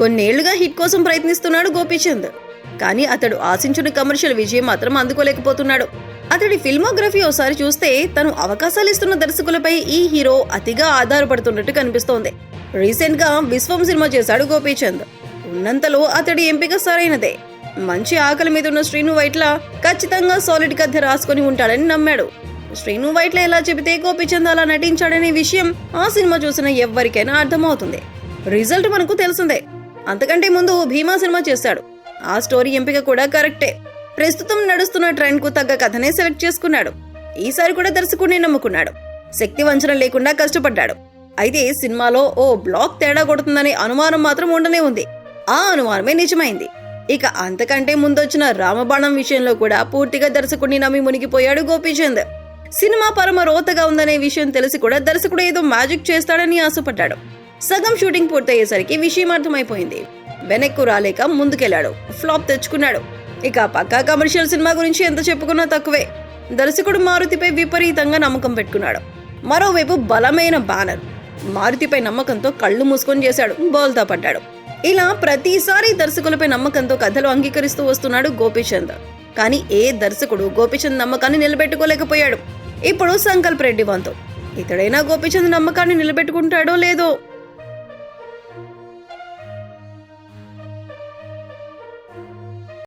కొన్నేళ్ళుగా hit కోసం ప్రయత్నిస్తున్నాడు గోపీచంద్. కానీ అతడు ఆశించిన కమర్షియల్ విజయం మాత్రం అందుకోలేకపోతున్నాడు. అతడి ఫిల్మోగ్రఫీ ఒకసారి చూస్తే తను అవకాశాలు ఇస్తున్న దర్శకులపై ఈ హీరో అతిగా ఆధారపడుతున్నట్టు కనిపిస్తోంది. రీసెంట్గా విశ్వం సినిమా చేశాడు గోపీచంద్. ఉన్నంతలో అతడి ఎంపిక సరైనదే. మంచి ఆకలి మీద ఉన్న శ్రీను వైట్ల ఖచ్చితంగా సాలిడ్ కథ రాసుకొని ఉంటాడని నమ్మాడు. శ్రీను వైట్ల ఎలా చెబితే గోపీచంద్ అలా నటించాడనే విషయం ఆ సినిమా చూసిన ఎవ్వరికైనా అర్థమవుతుంది. రిజల్ట్ మనకు తెలిసిందే. అంతకంటే ముందు భీమా సినిమా చేశాడు. ఆ స్టోరీ ఎంపిక కూడా కరెక్టే. ప్రస్తుతం నడుస్తున్న ట్రెండ్కు తగ్గ కథనే సెలెక్ట్ చేసుకున్నాడు. ఈసారి కూడా దర్శకుడిని నమ్ముకున్నాడు. శక్తి వంచన లేకుండా కష్టపడ్డాడు. అయితే సినిమాలో ఓ బ్లాక్ తేడా కొడుతుందనే అనుమానం మాత్రం ఉండనే ఉంది. ఆ అనుమానమే నిజమైంది. ఇక అంతకంటే ముందొచ్చిన రామబాణం విషయంలో కూడా పూర్తిగా దర్శకుడిని నమ్మి మునిగిపోయాడు గోపీచంద్. సినిమా పరమ రోతగా ఉందనే విషయం తెలిసి కూడా దర్శకుడు ఏదో మ్యాజిక్ చేస్తాడని ఆశపడ్డాడు. సగం షూటింగ్ పూర్తయ్యేసరికి విషయం అర్థమైపోయింది. వెనక్కు రాలేక ముందుకెళ్ళాడు ఫ్లాప్ తెచ్చుకున్నాడు. ఇక పక్కా కమర్షియల్ సినిమా గురించి ఎంత చెప్పుకున్నా తక్కువే. దర్శకుడు మారుతిపై విపరీతంగా నమ్మకం పెట్టుకున్నాడు. మరోవైపు బలమైన బ్యానర్. మారుతిపై నమ్మకంతో కళ్ళు మూసుకొని చేశాడు. బోల్తా పడ్డాడు. ఇలా ప్రతిసారి దర్శకులపై నమ్మకంతో కథలు అంగీకరిస్తూ వస్తున్నాడు గోపీచంద్. కానీ ఏ దర్శకుడు గోపీచంద్ నమ్మకాన్ని నిలబెట్టుకోలేకపోయాడు. ఇప్పుడు సంకల్ప్ రెడ్డి వంతు. ఇతడైనా గోపీచంద్ నమ్మకాన్ని నిలబెట్టుకుంటాడో లేదో